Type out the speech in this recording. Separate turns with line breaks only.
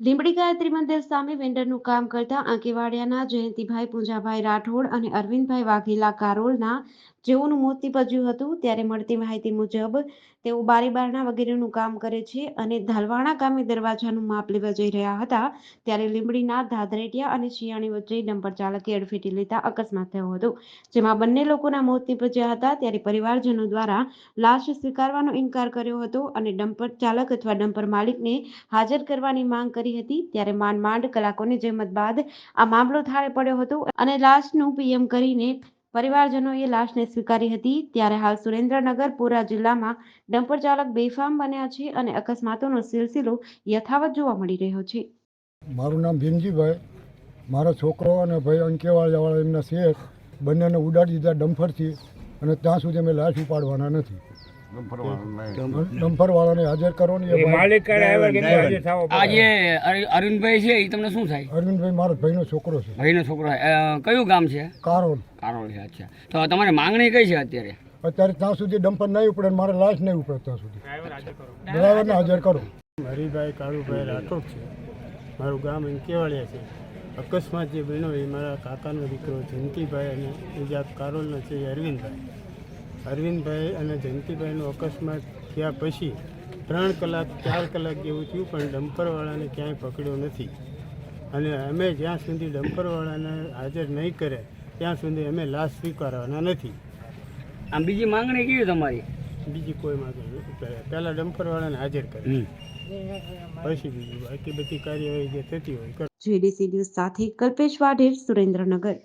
લીંબડી ગાયત્રી મંદિર સામે વેન્ડરનું કામ કરતા આંકીવાડિયાના જયંતિભાઈ, પૂંજાભાઈ રાઠોડ અને અરવિંદભાઈ વાઘેલા કારોલના જેઓનું મોત નીપજ્યું હતું, ત્યારે મળતી માહિતી મુજબ તેઓ બારી વગેરેનું કામ કરે છે અને ધાલવાણા ગામે દરવાજાનું માપ લેવા જઈ રહ્યા હતા, ત્યારે લીંબડીના ધાધરેટિયા અને શિયાળી વચ્ચે ડમ્પર ચાલકે અડફેટી લેતા અકસ્માત થયો હતો. જેમાં બંને લોકોના મોત નીપજ્યા હતા, ત્યારે પરિવારજનો દ્વારા લાશ સ્વીકારવાનો ઇનકાર કર્યો હતો અને ડમ્પર ચાલક અથવા ડમ્પર માલિકને હાજર કરવાની માંગ કરી હતી ત્યારે માંડ માંડ કલાકોની જહેમત બાદ આ મામલો થાળે પડ્યો હતો અને લાશનું પીએમ કરીને પરિવારજનોએ લાશને સ્વીકારી હતી. ત્યારે હાલ સુરેન્દ્રનગર પુરા જિલ્લામાં ડમ્પર ચાલક બેફામ બન્યા છે અને અકસ્માતોનો સિલસિલો યથાવત જોવા મળી રહ્યો છે.
મારું નામ ભીમજીભાઈ. મારો છોકરો અને ભાઈ અંકેવાળાવાળા એમના શેઠ બંનેને ઉડાડી દીધા ડમ્ફરથી અને ત્યાં સુધી અમે લાશ ઉપાડવાના નથી. ડમ્ફરવાળાને હાજર કરો ને
માલિક આજે
અરવિંદભાઈ છે એ તમને શું થાય?
અરવિંદભાઈ મારો ભાઈનો છોકરો છે.
ભાઈનો છોકરો કયું ગામ છે?
કારોલ.
કારોલ છે અચ્છા. તો તમારી માંગણી કઈ છે અત્યારે?
અત્યારે ત્યાં સુધી ડમ્પર નહીં ઉપડે મારે લાશ નહીં ઉપડે ત્યાં સુધી. ડ્રાઈવરને હાજર કરો.
હરિભાઈ કાળુભાઈ રાઠોડ છે. મારું ગામ કેવાળિયા છે. અકસ્માત જે બન્યો એ મારા કાકાનો દીકરો જયંતિભાઈ અને બીજા કારોલના છે અરવિંદભાઈ. અરવિંદભાઈ અને જયંતિભાઈનો અકસ્માત થયા પછી ત્રણ કલાક ચાર કલાક જેવું થયું પણ ડમ્પરવાળાને ક્યાંય પકડ્યો નથી. અને અમે જ્યાં સુધી ડમ્પરવાળાને હાજર નહીં કરે ત્યાં સુધી અમે લાશ સ્વીકારવાના નથી.
આમ બીજી માંગણી કેવી તમારી?
બીજી કોઈ માંગણી નથી. કરે પહેલાં ડમ્પરવાળાને હાજર કરે. પછી બીજું બાકી બધી કાર્યવાહી જે થતી હોય
જીડીસી ન્યૂઝ સાથે કલ્પેશ વાઢેર સુરેન્દ્રનગર.